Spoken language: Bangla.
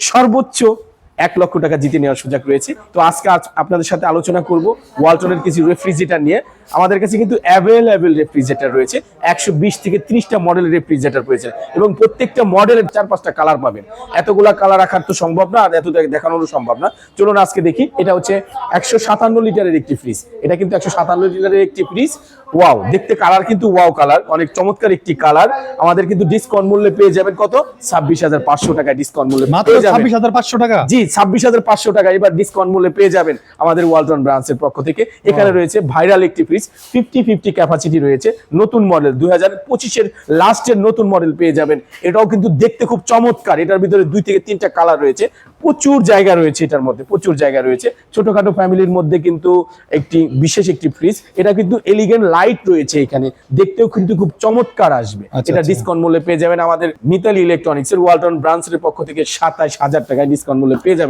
সর্বোচ্চ এক লক্ষ টাকা জিতে নেওয়ার সুযোগ রয়েছে। তো আজকে আপনাদের সাথে আলোচনা করব ওয়ালটনের কিছু রেফ্রিজারেটর নিয়ে। আমাদের কাছে কিন্তু অ্যাভেলেবেল রেফ্রিজারেটর রয়েছে। একশো বিশ থেকে ত্রিশটা মডেলের রেফ্রিজারেটর রয়েছে এবং প্রত্যেকটা মডেলের চার পাঁচটা কালার পাবেন। এতগুলা কালার রাখার তো সম্ভব না আর এত দেখানোরও সম্ভব না। চলুন আজকে দেখি। এটা হচ্ছে একশো সাতান্ন লিটারের একটি ফ্রিজ এটা কিন্তু একশো সাতান্ন লিটারের একটি ফ্রিজ ওয়াও দেখতে কালার কিন্তু ওয়াও কালার অনেক চমৎকার একটি কালার আমাদের কিন্তু ডিসকাউন্ট মূল্যে পেয়ে যাবেন কত? ছাব্বিশ হাজার পাঁচশো টাকা ডিসকাউন্ট মূল্যে মাত্র ছাব্বিশ হাজার পাঁচশো টাকা? জি ছাব্বিশ হাজার পাঁচশো টাকা এবার ডিসকাউন্ট মূল্যে পেয়ে যাবেন আমাদের ওয়ালটন ব্রাঞ্চের পক্ষ থেকে। এখানে রয়েছে ভাইরাল একটি ফ্রিজ ফিফটি ফিফটি ক্যাপাসিটি রয়েছে নতুন মডেল দুই হাজার পঁচিশের লাস্টের নতুন মডেল পেয়ে যাবেন। এটাও কিন্তু দেখতে খুব চমৎকার এটার ভিতরে দুই থেকে তিনটা কালার রয়েছে। প্রচুর জায়গা রয়েছে এটার মধ্যে প্রচুর জায়গা রয়েছে। ছোটখাটো ফ্যামিলির মধ্যে কিন্তু একটি বিশেষ একটি ফ্রিজ এটা কিন্তু এলিগেন্ট লাইট রয়েছে এখানে দেখতেও কিন্তু খুব চমৎকার আসবে। আচ্ছা, এটা আচ্ছা। ডিসকাউন্ট মূল্যে পেয়ে যাবেন আমাদের মিতালি ইলেকট্রনিক্স এর ওয়ালটন ব্রাঞ্চের পক্ষ থেকে সাতাশ হাজার টাকায় ডিসকাউন্ট মূল্যে পেয়ে যাবেন।